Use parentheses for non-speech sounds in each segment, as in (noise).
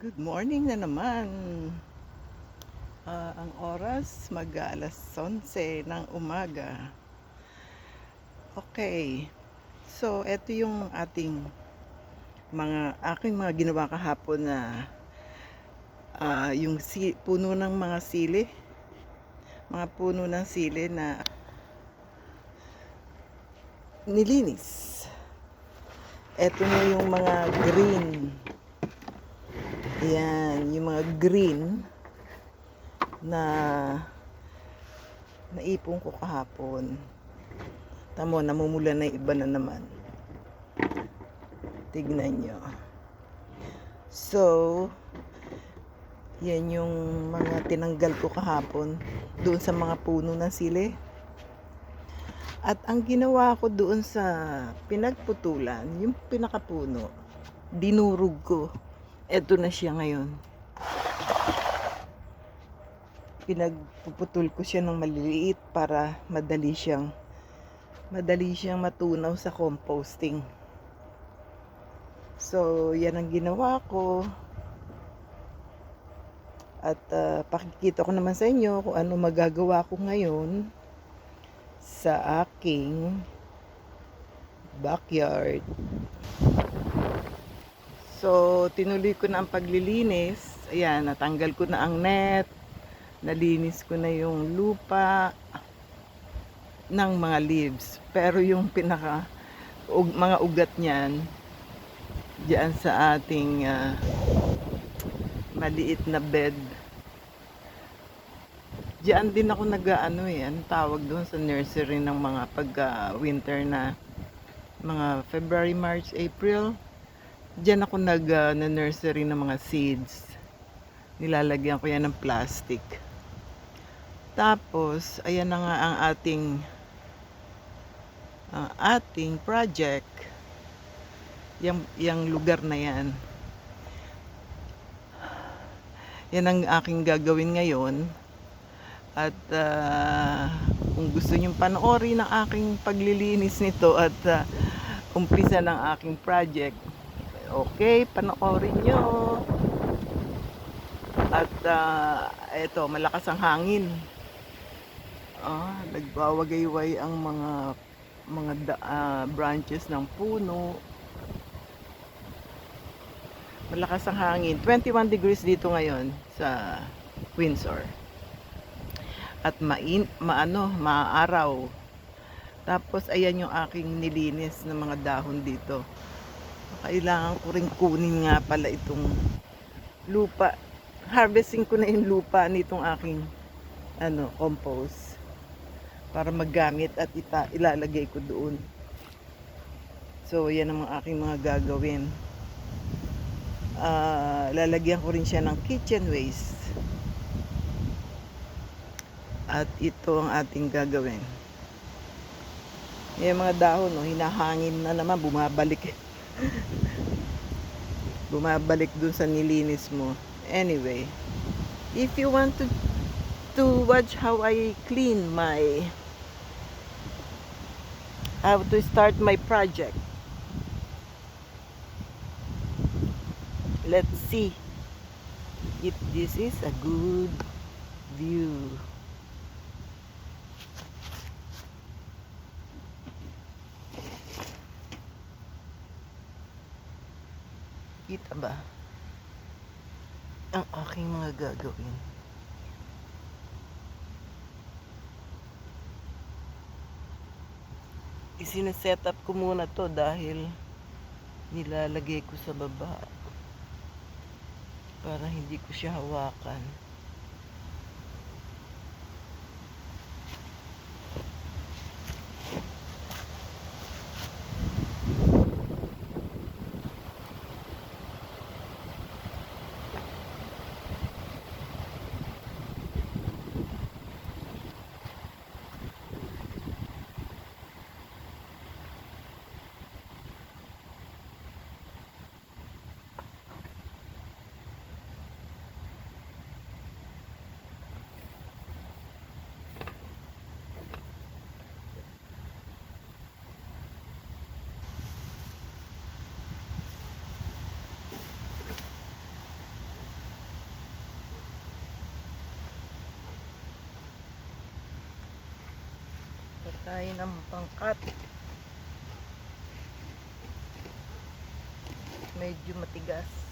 Good morning na naman. Ah, ang oras mag alas 11 ng umaga. Okay. So, ito yung ating mga aking mga ginawa kahapon na ah, yung si, puno ng mga sili. Mga puno ng sili na nilinis. Ito na yung mga green yan, yung mga green na naipon ko kahapon. Tamo, namumula na iba na naman. Tignan nyo. So, yan yung mga tinanggal ko kahapon doon sa mga puno ng sili. At ang ginawa ko doon sa pinagputulan, yung pinakapuno, dinurog ko eto na siya ngayon. Pinagpuputol ko siya ng maliliit para madali siyang madali siyang matunaw sa composting. So, yan ang ginawa ko. At ah, pakikita ko naman sa inyo kung ano magagawa ko ngayon sa aking backyard. So, tinuloy ko na ang paglilinis. Ayan, natanggal ko na ang net. Nalinis ko na yung lupa ng mga leaves. Pero yung pinaka ug, mga ugat niyan diyan sa ating ah, maliit na bed. Diyan din ako nag-ano eh, ano tawag doon sa nursery ng mga pagka winter na mga February, March, April. Diyan ako nag uh, na nursery ng mga seeds. Nilalagyan ko yan ng plastic. Tapos, ayan na nga ang ating ang ating project. Yang, yang lugar na yan. Yan ang aking gagawin ngayon. At ah, kung gusto nyong panoorin ang aking paglilinis nito at ah, umpisa ng aking project, Okay, panoorin nyo. At ah, eto, malakas ang hangin. Ah, nagbawagayway ang mga mga da- ah, branches ng puno. Malakas ang hangin. 21 degrees dito ngayon sa Windsor. At main, maano, maaraw. Tapos ayan yung aking nilinis ng mga dahon dito kailangan ko rin kunin nga pala itong lupa. Harvesting ko na yung lupa nitong aking ano, compost para maggamit at ita, ilalagay ko doon. So, yan ang aking mga gagawin. Ah, lalagyan ko rin siya ng kitchen waste. At ito ang ating gagawin. Yung mga dahon, no, hinahangin na naman, bumabalik. Bumabalik dun sa nilinis mo. Anyway, if you want to to watch how I clean my how to start my project. Let's see if this is a good view. Kita ba? Ang aking mga gagawin. Isinaset up ko muna to dahil nilalagay ko sa baba para hindi ko siya hawakan. Tayo ng pangkat. Medyo matigas.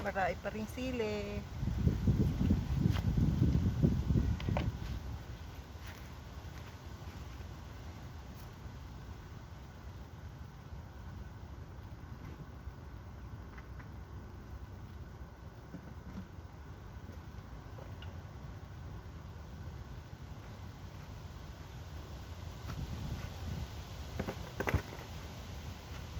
Marami pa rin sili.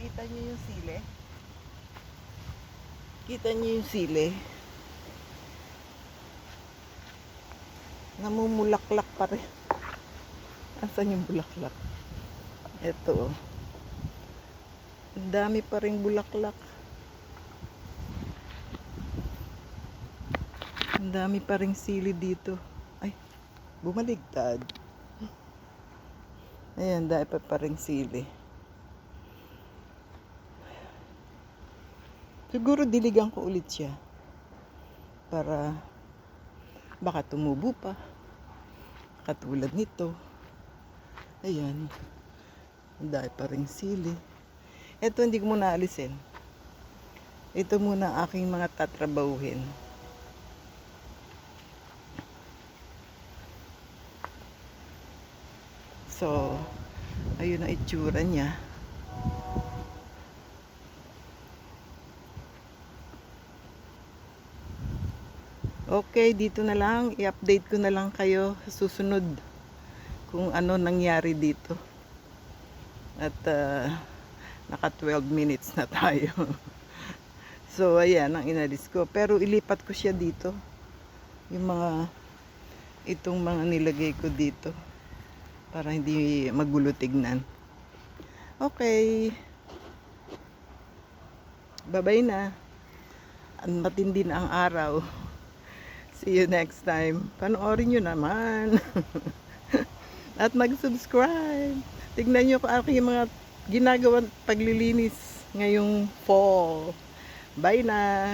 Kita niyo yung sili? Kita niyo yung sili? Namumulaklak pa rin. Asan yung bulaklak? Ito oh. Dami pa rin bulaklak. Ang dami pa rin sili dito. Ay, bumaligtad. Ayan, dahil pa pa rin sili. Siguro diligan ko ulit siya. Para baka tumubo pa. Katulad nito. Ayan. Dahil pa rin sili. Ito hindi ko muna alisin. Ito muna aking mga tatrabahuhin. So, ayun ang itsura niya. Okay, dito na lang. I-update ko na lang kayo susunod kung ano nangyari dito. At ah, naka 12 minutes na tayo. (laughs) so, ayan ang inalis ko. Pero ilipat ko siya dito. Yung mga, itong mga nilagay ko dito. Para hindi magulo tignan. Okay. Bye-bye na. Matindi na ang araw. See you next time. Panoorin nyo naman. (laughs) At mag-subscribe. Tignan nyo ko aking mga ginagawang paglilinis ngayong fall. Bye na.